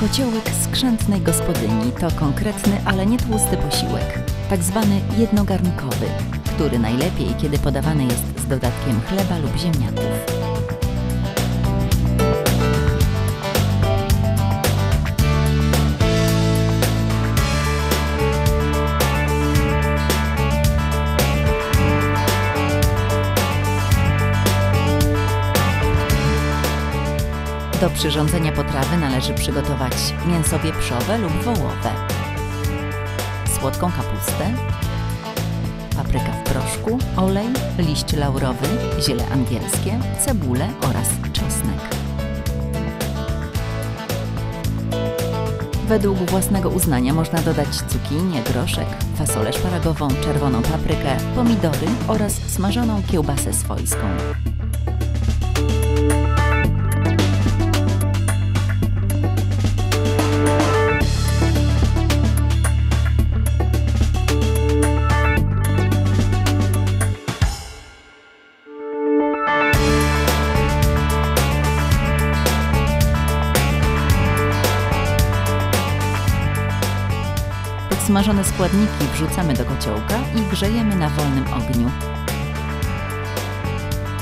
Kociołek skrzętnej gospodyni to konkretny, ale nie tłusty posiłek, tak zwany jednogarnkowy, który najlepiej, kiedy podawany jest z dodatkiem chleba lub ziemniaków. Do przyrządzenia potrawy należy przygotować mięso wieprzowe lub wołowe, słodką kapustę, papryka w proszku, olej, liść laurowy, ziele angielskie, cebulę oraz czosnek. Według własnego uznania można dodać cukinię, groszek, fasolę szparagową, czerwoną paprykę, pomidory oraz smażoną kiełbasę swojską. Podsmażone składniki wrzucamy do kociołka i grzejemy na wolnym ogniu.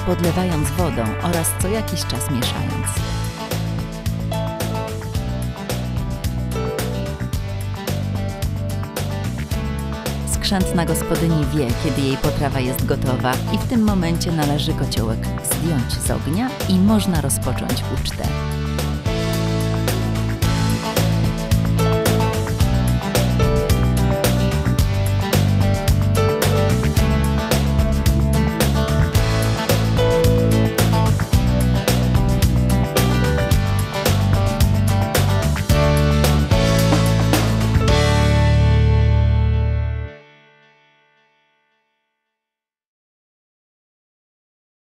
Podlewając wodą oraz co jakiś czas mieszając. Skrzętna gospodyni wie, kiedy jej potrawa jest gotowa i w tym momencie należy kociołek zdjąć z ognia i można rozpocząć ucztę.